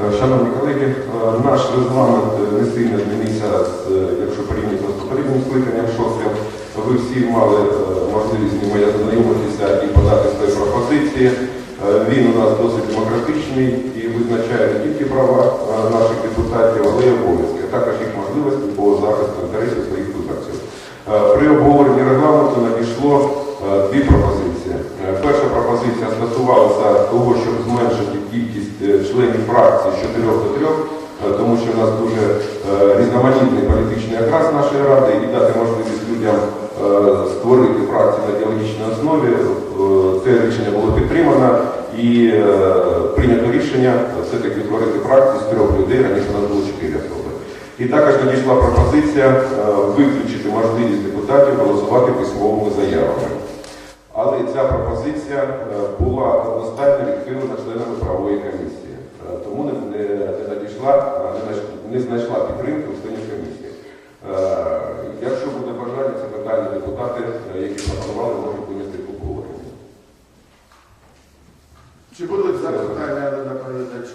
Е, Шановні колеги, е, наш регламент е, не сильно змінився, якщо порівняти з попереднім скликанням шостим. Ви всі мали можливість з ним ознайомитися і подати свої пропозиції. Він у нас досить демократичний і визначає не тільки права наших депутатів, але й обов'язки, а також їх можливості по захисту інтересів своїх. Е, При обговоренні регламенту надійшло дві пропозиції. Пропозиція стосувалася того, щоб зменшити кількість е, членів фракції з 4 до 3, е, тому що в нас дуже е, різноманітний політичний окрас нашої ради і дати можливість людям створити фракції на ідеологічній основі. Це рішення було підтримано і прийнято рішення все-таки створити фракцію з трьох людей, раніше у нас було чотири особи. І також надійшла пропозиція виключити можливість депутатів голосувати письмовими заявами. Але ця пропозиція е, була одностайно відхилена членами правової комісії, Е, тому не, не, не надійшла, е, не, знайшла підтримки у членів комісії. Е, Якщо буде бажання, це питання депутати, е, які пропонували, можуть винести в обговорення. Чи будуть запитання до доповідача?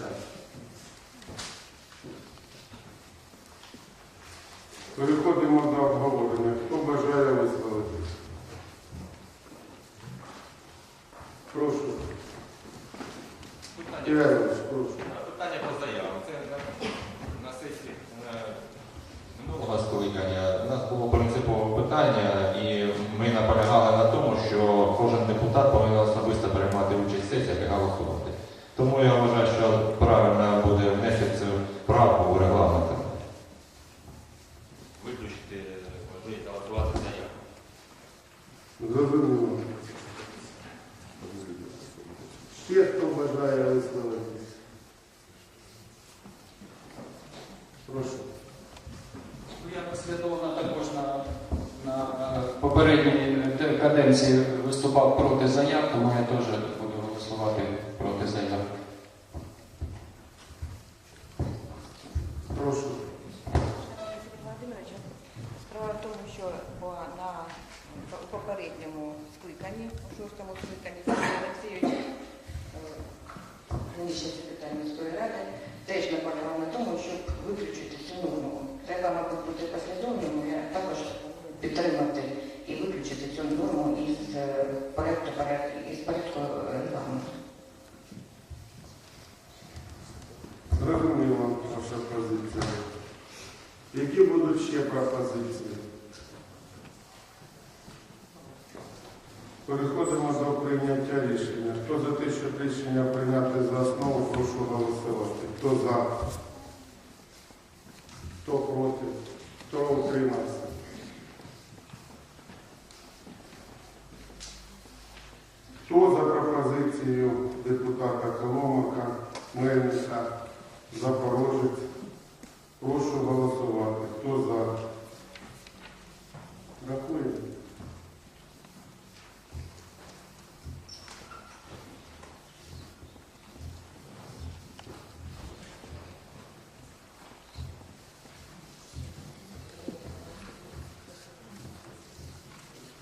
Переходимо до обговорення. Хто бажає висловитися? Прошу. Питання, Ігорович, прошу. питання про заяву. Це на, на сесії е, минулого скликання. У нас було принципове питання, і ми наполягали на тому, що кожен депутат повинен особисто приймати участь в сесіях і голосувати. Тому я вважаю, що правильно буде внести цю правку в регламент. Виключити можливість голосувати заяву. Зрозуміло. Ще хто бажає висловитися? Прошу. Ну, Я послідовно також на, на е, попередній е, каденції виступав проти заяв, тому я теж буду голосувати проти заяв. Прошу. Справа в тому, що на попередньому скликанні, у шостому скликанні Олексійович, нинішній секретар міської ради, теж наполягав на тому, щоб виключити цю норму. Треба, мабуть, бути послідовним, я також підтримати і виключити цю норму із е, порядку, порядку, із порядку е, регламенту. Зрозуміла ваша позиція. Які будуть ще пропозиції? Переходимо до прийняття рішення. Хто за те, щоб рішення прийняти за основу, прошу голосувати. Хто за? Хто проти? Хто утримався? Хто за пропозицією депутата Коломака, Мельника, Запорожець? Прошу голосувати. Хто за? Рахуємо.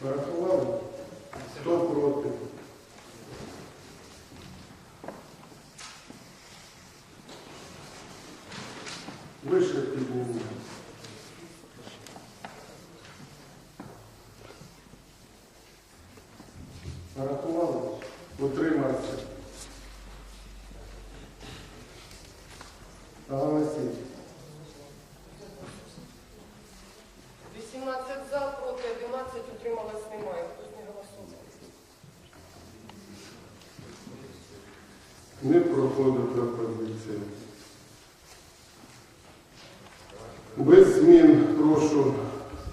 Порахували? Хто проти? Вище піднімемо. Порахували? Утримався. Голосіть. 18 за, проти 11, утрималось немає. Хтось не голосував. Не проходить пропозиція. Без змін прошу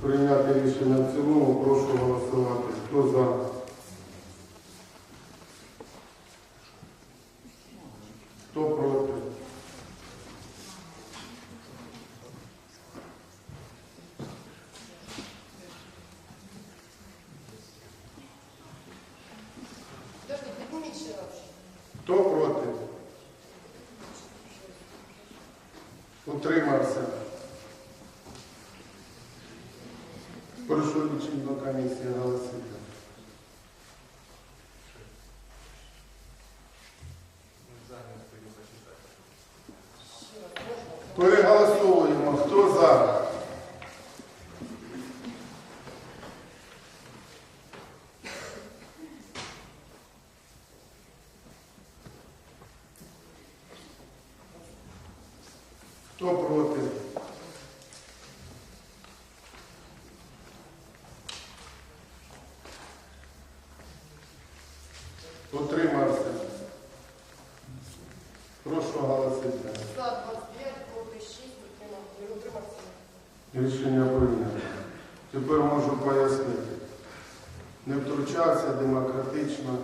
прийняти рішення в цілому. Прошу голосувати. Хто за? Хто проти? Хто проти? Утримався. Прошу лічильну комісію голосити. Переголосовуємо. Хто за? Хто проти? Утримався. Прошу голосувати. За 25, проти 6, утримався. Рішення прийнято. Тепер можу пояснити. Не втручався демократично,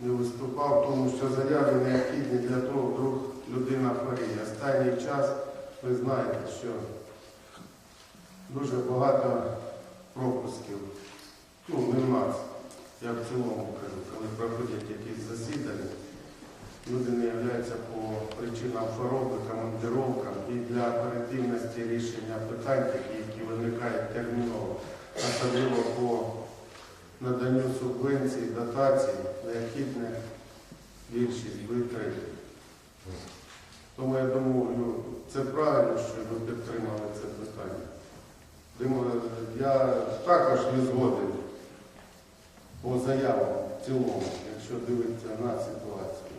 не виступав, тому що заяви необхідні для того, вдруг людина хворіє. Останній час ви знаєте, що дуже багато пропусків. Ну, не в нас, я в цілому кажу, коли проходять якісь засідання, люди не являються по причинам хвороби, командировкам і для оперативності рішення питань, які виникають терміново, особливо по наданню субвенцій, дотацій, необхідне більшість витримки. Тому я думаю, це правильно, що ви підтримали це питання. Я також не згоден по заявам в цілому, якщо дивитися на ситуацію.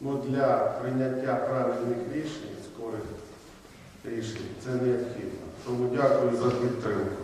Ну, для прийняття правильних рішень, скорих рішень, це необхідно. Тому дякую за підтримку.